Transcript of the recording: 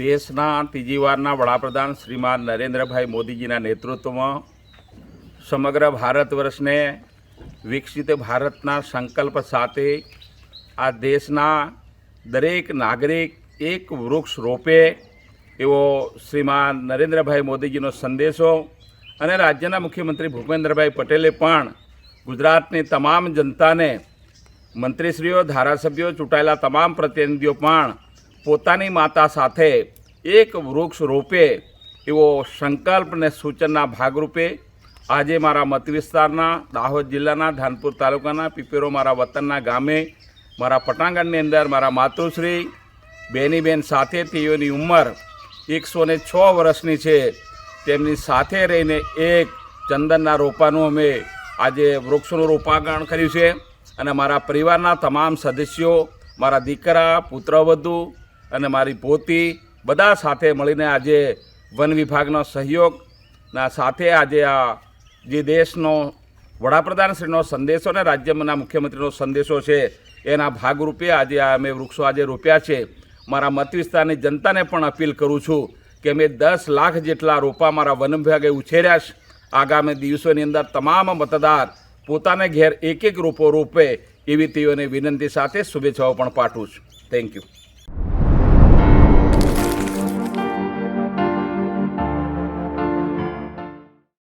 દેશના ત્રીજી વારના વડાપ્રધાન શ્રીમાન નરેન્દ્રભાઈ મોદીજીના નેતૃત્વમાં સમગ્ર ભારત વર્ષને વિકસિત ભારતના સંકલ્પ સાથે આ દેશના દરેક નાગરિક એક વૃક્ષ રોપે એવો શ્રીમાન નરેન્દ્રભાઈ મોદીજીનો સંદેશો અને રાજ્યના મુખ્યમંત્રી ભૂપેન્દ્રભાઈ પટેલે પણ ગુજરાતની તમામ જનતાને મંત્રીશ્રીઓ, ધારાસભ્યો, ચૂંટાયેલા તમામ પ્રતિનિધિઓ પણ પોતાની માતા સાથે એક વૃક્ષ રોપે એવો સંકલ્પ અને સૂચનના ભાગરૂપે આજે મારા મત વિસ્તારના દાહોદ જિલ્લાના ધાનપુર તાલુકાના પીપેરો મારા વતનના ગામે મારા પટાંગણની અંદર મારા માતૃશ્રી બેનીબેન સાથે તેઓની ઉંમર એકસો ને છ વર્ષની છે. તેમની સાથે રહીને એક ચંદનના રોપાનું અમે આજે વૃક્ષનું રોપાગણ કર્યું છે અને મારા પરિવારના તમામ સદસ્યો, મારા દીકરા પુત્રવધુ અને મારી પોતી બધા સાથે મળીને આજે વન વિભાગનો સહયોગના સાથે આજે આ જે દેશનો વડાપ્રધાનશ્રીનો સંદેશો અને રાજ્યના મુખ્યમંત્રીનો સંદેશો છે, એના ભાગરૂપે આજે આ અમે વૃક્ષો આજે રોપ્યા છે. મારા મત વિસ્તારની જનતાને પણ અપીલ કરું છું કે મેં દસ લાખ જેટલા રોપા મારા વન વિભાગે ઉછેર્યા છે. આગામી દિવસોની અંદર તમામ મતદાર પોતાને ઘેર એક એક રોપો રોપે એવી તેઓને વિનંતી સાથે શુભેચ્છાઓ પણ પાઠવું છું. Thank you